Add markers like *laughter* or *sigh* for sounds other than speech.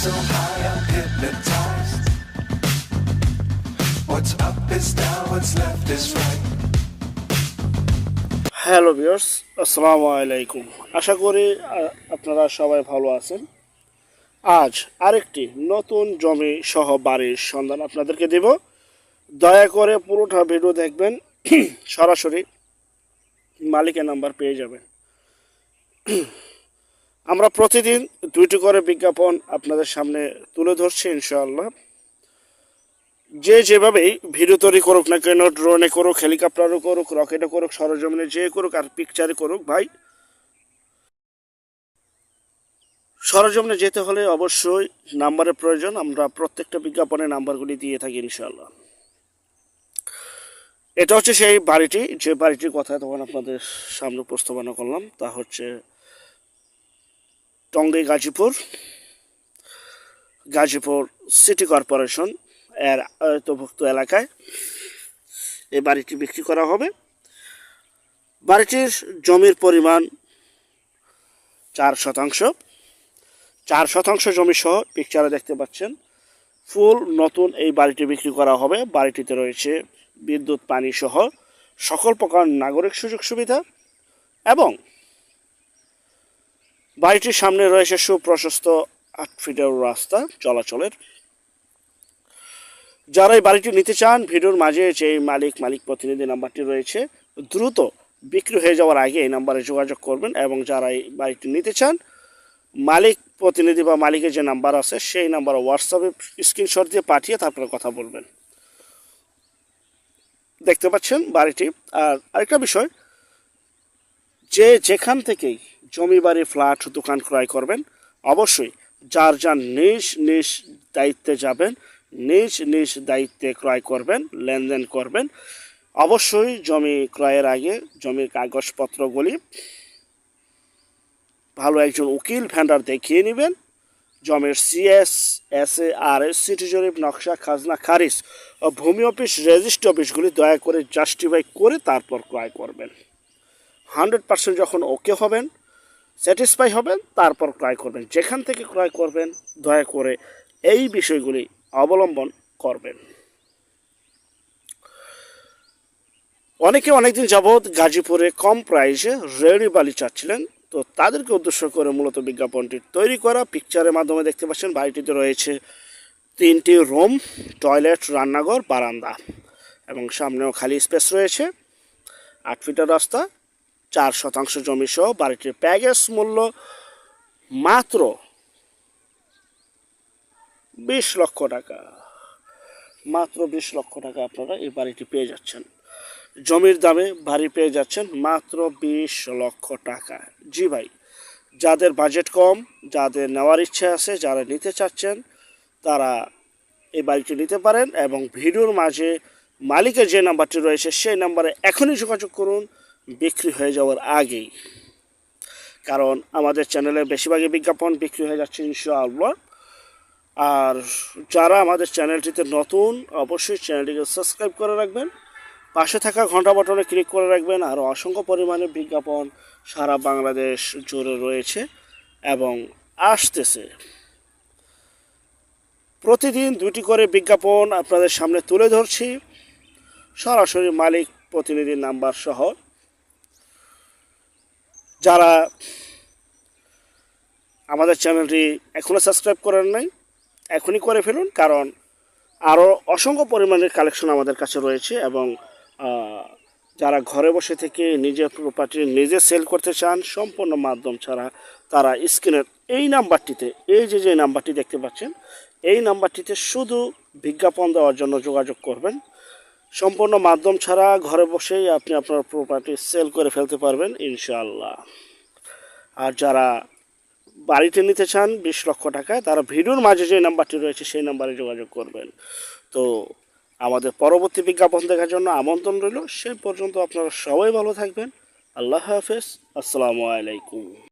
so high I'm hypnotized. What's up is down, what's left is right. Hello viewers আসসালামু আলাইকুম আশা করি আপনারা সবাই ভালো আছেন। আজ আরেকটি নতুন জমি সহ বাড়ির সন্ধান আপনাদেরকে দেব। দয়া করে পুরোটা ভিডিও দেখবেন। *clears throat* সরাসরি মালিকের নাম্বার পেয়ে যাবেন। *clears throat* আমরা প্রতিদিন দুইটি করে বিজ্ঞাপন আপনাদের সামনে তুলে ধরছি, ইনশাআল্লাহ। যে যেভাবেই ভিডিও তৈরি করুক না কেন, ড্রোনে করুক হেলিকপ্টারও করুক, রকেটে করুক, সরজমিনে যে করুক, আর পিকচারে করুক, ভাই। সরজমিনে যেতে হলে অবশ্যই নাম্বারের প্রয়োজন। আমরা প্রত্যেকটা বিজ্ঞাপনে নাম্বারগুলি দিয়ে থাকি, ইনশাআল্লাহ। এটা হচ্ছে সেই বাড়িটি। যে বাড়িটির কথা তখন আপনাদের সামনে উপস্থাপনা করলাম, তা হচ্ছে টঙ্গী গাজীপুর গাজীপুর সিটি কর্পোরেশন এর আয়তভুক্ত এলাকায় এই বাড়িটি বিক্রি করা হবে। বাড়িটির জমির পরিমাণ চার শতাংশ। চার শতাংশ জমি সহ পিকচারে দেখতে পাচ্ছেন, ফুল নতুন এই বাড়িটি বিক্রি করা হবে। বাড়িটিতে রয়েছে বিদ্যুৎ, পানি সহ সকল প্রকার নাগরিক সুযোগ সুবিধা এবং বাড়িটির সামনে রয়েছে সুপ্রশস্ত আট ফিটের রাস্তা চলাচলের। যারা এই বাড়িটি নিতে চান, ভিডিওর মাঝে যে মালিক মালিক প্রতিনিধি নাম্বারটি রয়েছে, দ্রুত বিক্রি হয়ে যাওয়ার আগে এই নাম্বারে যোগাযোগ করবেন এবং যারা এই বাড়িটি নিতে চান, মালিক প্রতিনিধি বা মালিকের যে নাম্বার আছে, সেই নাম্বার হোয়াটসঅ্যাপে স্ক্রিনশট দিয়ে পাঠিয়ে তারপরে কথা বলবেন। দেখতে পাচ্ছেন বাড়িটি। আর আরেকটা বিষয়, যে যেখান থেকেই জমি বাড়ি ফ্ল্যাট দোকান ক্রয় করবেন। অবশ্যই যার যার নিজ নিজ দায়িত্বে যাবেন, নিজ নিজ দায়িত্বে ক্রয় করবেন, লেনদেন করবেন। অবশ্যই জমি ক্রয়ের আগে জমির কাগজপত্রগুলি ভালো একজন উকিল ভ্যান্ডার দেখিয়ে নেবেন। জমির CS S A R S city জরিপ নকশা, খাজনা, খারিজ ও ভূমি অফিস, রেজিস্ট্রি অফিসগুলি দয়া করে জাস্টিফাই করে তারপর ক্রয় করবেন। হান্ড্রেড পার্সেন্ট যখন ওকে হবেন স্যাটিসফাই হবেন, তারপর ক্রয় করবেন। যেখান থেকে ক্রয় করবেন, দয়া করে এই বিষয়গুলি অবলম্বন করবেন। অনেকে অনেকদিন যাবৎ গাজীপুরে কম প্রাইসে রেডি বালি চাচ্ছিলেন, তো তাদেরকে উদ্দেশ্য করে মূলত বিজ্ঞাপনটি তৈরি করা পিকচারের মাধ্যমে দেখতে পাচ্ছেন, বাড়িটিতে রয়েছে তিনটি রুম, টয়লেট, রান্নাঘর, বারান্দা এবং সামনেও খালি স্পেস রয়েছে, আট ফিটের রাস্তা। চার শতাংশ জমি সহ বাড়িটির প্যাকেজ মূল্য মাত্র বিশ লক্ষ টাকা। মাত্র বিশ লক্ষ টাকা আপনারা এই বাড়িটি পেয়ে যাচ্ছেন। জমির দামে বাড়ি পেয়ে যাচ্ছেন মাত্র বিশ লক্ষ টাকা। জি ভাই, যাদের বাজেট কম, যাদের নেওয়ার ইচ্ছে আছে, যারা নিতে চাচ্ছেন, তারা এই বাড়িটি নিতে পারেন এবং ভিডিওর মাঝে মালিকের যে নাম্বারটি রয়েছে, সেই নাম্বারে এখনই যোগাযোগ করুন। বিক্রি হয়ে যাওয়ার আগেই। কারণ আমাদের চ্যানেলে বেশিরভাগই বিজ্ঞাপন বিক্রি হয়ে যাচ্ছে ইনশাআল্লাহ। আর যারা আমাদের চ্যানেলটিতে নতুন, অবশ্যই চ্যানেলটিকে সাবস্ক্রাইব করে রাখবেন। পাশে থাকা ঘণ্টা বাটনে ক্লিক করে রাখবেন। আর অসংখ্য পরিমাণে বিজ্ঞাপন সারা বাংলাদেশ জুড়ে রয়েছে এবং আসতেছে। প্রতিদিন দুটি করে বিজ্ঞাপন আপনাদের সামনে তুলে ধরছি। সরাসরি মালিক প্রতিনিধির নাম্বার সহ যারা আমাদের চ্যানেলটি এখনও সাবস্ক্রাইব করেন নাই, এখনই করে ফেলুন, কারণ আরও অসংখ্য পরিমাণের কালেকশন আমাদের কাছে রয়েছে এবং যারা ঘরে বসে থেকে নিজের প্রপার্টি নিজে সেল করতে চান, সম্পূর্ণ মাধ্যম ছাড়া তারা স্ক্রিনের এই নাম্বারটিতে, এই যে যে নাম্বারটি দেখতে পাচ্ছেন, এই নাম্বারটিতে শুধু বিজ্ঞাপন দেওয়ার জন্য যোগাযোগ করবেন। সম্পূর্ণ মাধ্যম ছাড়া ঘরে বসেই আপনি আপনার প্রপার্টি সেল করে ফেলতে পারবেন, ইনশাআল্লাহ। আর যারা বাড়িতে নিতে চান, বিশ লক্ষ টাকায়, তারা ভিডিওর মাঝে যে নাম্বারটি রয়েছে, সেই নাম্বারে যোগাযোগ করবেন। তো আমাদের পরবর্তী বিজ্ঞাপন দেখার জন্য আমন্ত্রণ রইল। সেই পর্যন্ত আপনারা সবাই ভালো থাকবেন। আল্লাহ হাফেজ। আসসালামু আলাইকুম।